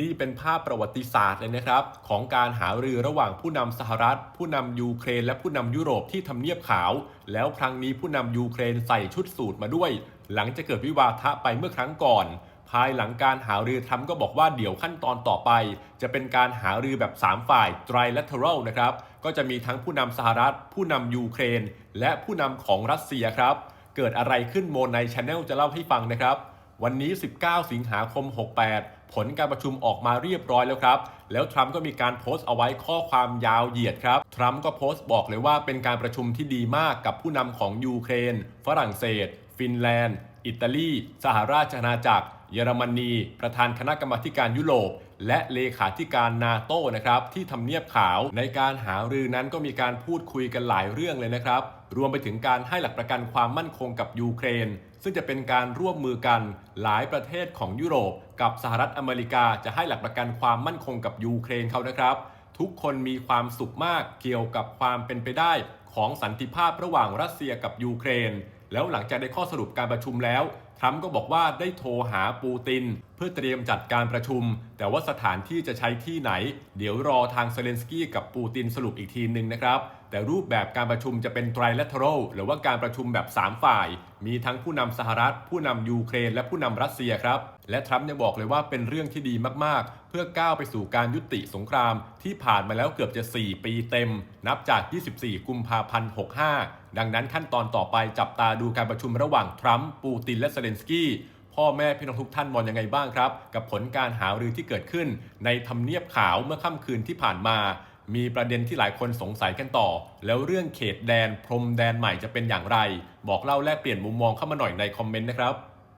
นี่เป็นภาพประวัติศาสตร์เลยนะครับ ของการหารือระหว่างผู้นำสหรัฐ ผู้นำยูเครน และผู้นำยุโรปที่ทำเนียบขาว แล้วครั้งนี้ผู้นำยูเครนใส่ชุดสูทมาด้วย หลังจะเกิดวิวาทะไปเมื่อครั้งก่อน ภายหลังการหารือทรัมป์ก็บอกว่าเดี๋ยวขั้นตอนต่อไป จะเป็นการหารือแบบ 3 ฝ่าย trilateral นะครับ ก็จะมีทั้งผู้นำสหรัฐ ผู้นำยูเครน และผู้นำของรัสเซียครับ เกิดอะไรขึ้นโมนในชแนลจะเล่าให้ฟังนะครับ วันนี้ 19 สิงหาคม 68 ผลการประชุมออกมาเรียบร้อยแล้วครับ แล้วทรัมป์ก็มีการโพสต์เอาไว้ข้อความยาวเหยียดครับ ทรัมป์ก็โพสต์บอกเลยว่าเป็นการประชุมที่ดีมากกับผู้นำของยูเครน ฝรั่งเศส ฟินแลนด์ อิตาลี สหราชอาณาจักร เยอรมนี ประธานคณะกรรมาการยุโรป และเลขาธิการนาโต้นะครับที่ทำเนียบขาวในการหารือนั้นก็มีการพูดคุยกันหลายเรื่องเลยนะครับ รวมไปถึงการให้หลักประกันความมั่นคงกับยูเครน ซึ่งจะเป็นการร่วมมือกันหลายประเทศของยุโรป กับสหรัฐอเมริกาจะให้หลักประกันความมั่นคงกับยูเครนเขานะครับทุกคนมีความสุขมากเกี่ยวกับความเป็นไปได้ของสันติภาพระหว่างรัสเซียกับยูเครน แล้วหลังจากได้ข้อสรุปการประชุมแล้ว ทรัมป์ก็บอกว่าได้โทรหาปูติน เพื่อเตรียมจัดการประชุม แต่ว่าสถานที่จะใช้ที่ไหน เดี๋ยวรอทางเซเลนสกี้กับปูตินสรุปอีกทีหนึ่งนะครับ แต่รูปแบบการประชุมจะเป็น trilateral หรือว่าการประชุมแบบ 3 ฝ่าย มีทั้งผู้นำสหรัฐ ผู้นำยูเครน และผู้นำรัสเซียครับ และทรัมป์ยังบอกเลยว่าเป็นเรื่องที่ดีมากๆ เพื่อก้าวไปสู่การยุติสงคราม ที่ผ่านมาแล้วเกือบจะ 4 ปีเต็ม นับจาก 24 กุมภาพันธ์ 65 ดังนั้นขั้นตอนต่อไปจับตาดูการประชุมระหว่างทรัมป์ปูตินและเซเลนสกี้พ่อแม่พี่น้องทุกท่านมองยังไงบ้างครับ กับผลการหารือที่เกิดขึ้น ในทำเนียบขาวเมื่อค่ำคืนที่ผ่านมา มีประเด็นที่หลายคนสงสัยกันต่อ แล้วเรื่องเขตแดน พรมแดนใหม่จะเป็นอย่างไร บอกเล่าแลกเปลี่ยนมุมมองเข้ามาหน่อยในคอมเมนต์นะครับ